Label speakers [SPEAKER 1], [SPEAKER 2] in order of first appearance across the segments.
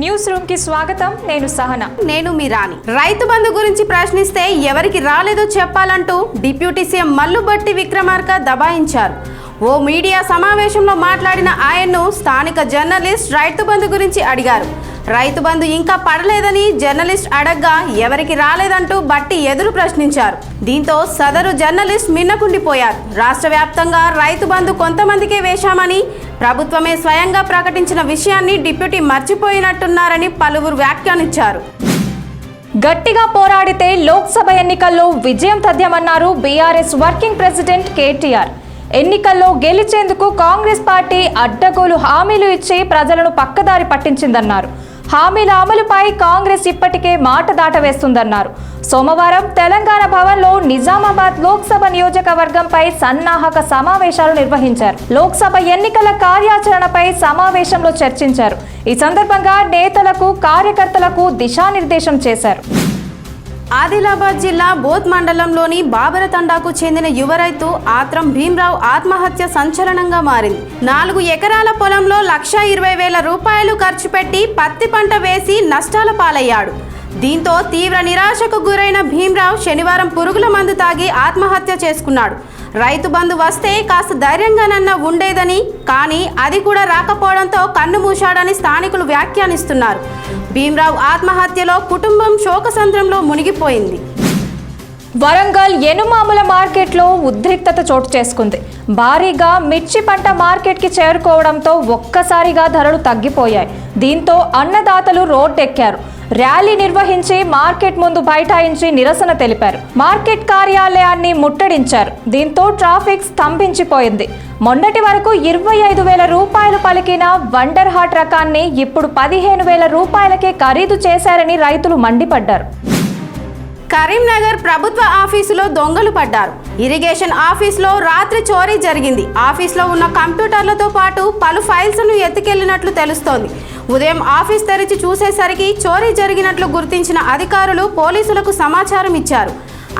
[SPEAKER 1] News రూమ్కి స్వాగతం. నేను సహన.
[SPEAKER 2] నేను మీ రాణి. రైతు బంధు గురించి ప్రశ్నిస్తే ఎవరికి రాలేదో చెప్పాలంటూ డిప్యూటీ సీఎం మల్లుబట్టి విక్రమార్క దబాయించారు. ఓ మీడియా సమావేశంలో మాట్లాడిన ఆయన్ను స్థానిక జర్నలిస్ట్ రైతు బంధు గురించి అడిగారు. రైతు బంధు ఇంకా పడలేదని జర్నలిస్ట్ అడగ్గా ఎవరికి రాలేదంటూ బట్టి ఎదురు ప్రశ్నించారు. దీంతో సదరు జర్నలిస్ట్ మిన్నకుండిపోయారు. రాష్ట్ర వ్యాప్తంగా రైతు బంధు కొంతమందికే వేశామని ప్రభుత్వమే స్వయంగా ప్రకటించిన విషయాన్ని డిప్యూటీ మర్చిపోయినట్టున్నారని పలువురు వ్యాఖ్యానించారు.
[SPEAKER 1] గట్టిగా పోరాడితే లోక్సభ ఎన్నికల్లో విజయం తథ్యమన్నారు బీఆర్ఎస్ వర్కింగ్ ప్రెసిడెంట్ కేటీఆర్. ఎన్నికల్లో గెలిచేందుకు కాంగ్రెస్ పార్టీ అడ్డగోలు హామీలు ఇచ్చి ప్రజలను పక్కదారి పట్టించిందన్నారు. హామీల అమలుపై కాంగ్రెస్ ఇప్పటికే మాట దాటవేస్తుందన్నారు. సోమవారం తెలంగాణ భవన్లో నిజామాబాద్ లోక్సభ నియోజకవర్గంపై సన్నాహక సమావేశాలు నిర్వహించారు. లోక్సభ ఎన్నికల కార్యాచరణపై సమావేశంలో చర్చించారు. ఈ సందర్భంగా నేతలకు కార్యకర్తలకు దిశానిర్దేశం చేశారు.
[SPEAKER 2] ఆదిలాబాద్ జిల్లా బోత్ మండలంలోని బాబర తండాకు చెందిన యువ రైతు ఆత్రం భీమ్రావు ఆత్మహత్య సంచలనంగా మారింది. నాలుగు ఎకరాల పొలంలో లక్ష ఇరవై వేల రూపాయలు ఖర్చు పెట్టి పత్తి పంట వేసి నష్టాల పాలయ్యాడు. దీంతో తీవ్ర నిరాశకు గురైన భీమ్రావు శనివారం పురుగుల మందు తాగి ఆత్మహత్య చేసుకున్నాడు. రైతు బంధు వస్తే కాస్త ధైర్యంగానన్నా ఉండేదని కానీ అది కూడా రాకపోవడంతో కన్ను మూశాడని స్థానికులు వ్యాఖ్యానిస్తున్నారు. భీమరావు ఆత్మహత్యలో కుటుంబం శోకసంద్రంలో మునిగిపోయింది.
[SPEAKER 1] వరంగల్ ఎనుమాముల మార్కెట్లో ఉద్రిక్తత చోటు చేసుకుంది. భారీగా మిర్చి పంట మార్కెట్కి చేరుకోవడంతో ఒక్కసారిగా ధరలు తగ్గిపోయాయి. దీంతో అన్నదాతలు రోడ్డెక్కారు. ర్యాలీ నిర్వహించి మార్కెట్ ముందు బైఠాయించి నిరసన తెలిపారు. మార్కెట్ కార్యాలయాన్ని ముట్టడించారు. దీంతో ట్రాఫిక్ స్తంభించిపోయింది. మొన్నటి వరకు ఇరవై ఐదు వేల రూపాయలు పలికిన వండర్ హార్ట్ రకాన్ని ఇప్పుడు పదిహేను వేల రూపాయలకే ఖరీదు చేశారని రైతులు మండిపడ్డారు.
[SPEAKER 2] కరీంనగర్ ప్రభుత్వ ఆఫీసులో దొంగలు పడ్డారు. ఇరిగేషన్ ఆఫీస్లో రాత్రి చోరీ జరిగింది. ఆఫీస్లో ఉన్న కంప్యూటర్లతో పాటు పలు ఫైల్స్ను ఎత్తుకెళ్ళినట్లు తెలుస్తోంది. ఉదయం ఆఫీస్ తెరిచి చూసేసరికి చోరీ జరిగినట్లు గుర్తించిన అధికారులు పోలీసులకు సమాచారం ఇచ్చారు.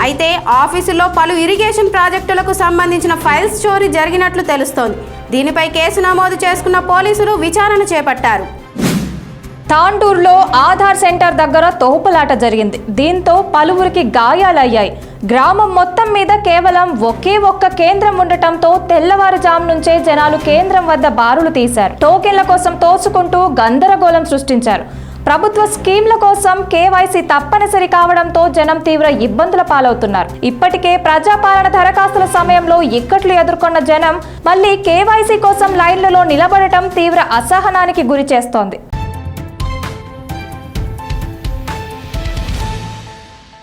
[SPEAKER 2] అయితే ఆఫీసులో పలు ఇరిగేషన్ ప్రాజెక్టులకు సంబంధించిన ఫైల్స్ చోరీ జరిగినట్లు తెలుస్తోంది. దీనిపై కేసు నమోదు చేసుకున్న పోలీసులు విచారణ చేపట్టారు.
[SPEAKER 1] తాండూరులో ఆధార్ సెంటర్ దగ్గర తోపులాట జరిగింది. దీంతో పలువురికి గాయాలయ్యాయి. గ్రామం మొత్తం మీద కేవలం ఒకే ఒక్క కేంద్రం ఉండటంతో తెల్లవారుజాము నుంచే జనాలు కేంద్రం వద్ద బారులు తీశారు. టోకెన్ల కోసం తోసుకుంటూ గందరగోళం సృష్టించారు. ప్రభుత్వ స్కీమ్ల కోసం కేవైసీ తప్పనిసరి కావడంతో జనం తీవ్ర ఇబ్బందుల పాలవుతున్నారు. ఇప్పటికే ప్రజాపాలన దరఖాస్తుల సమయంలో ఇక్కట్లు ఎదుర్కొన్న జనం మళ్ళీ కేవైసీ కోసం లైన్లలో నిలబడటం తీవ్ర అసహనానికి గురి చేస్తోంది.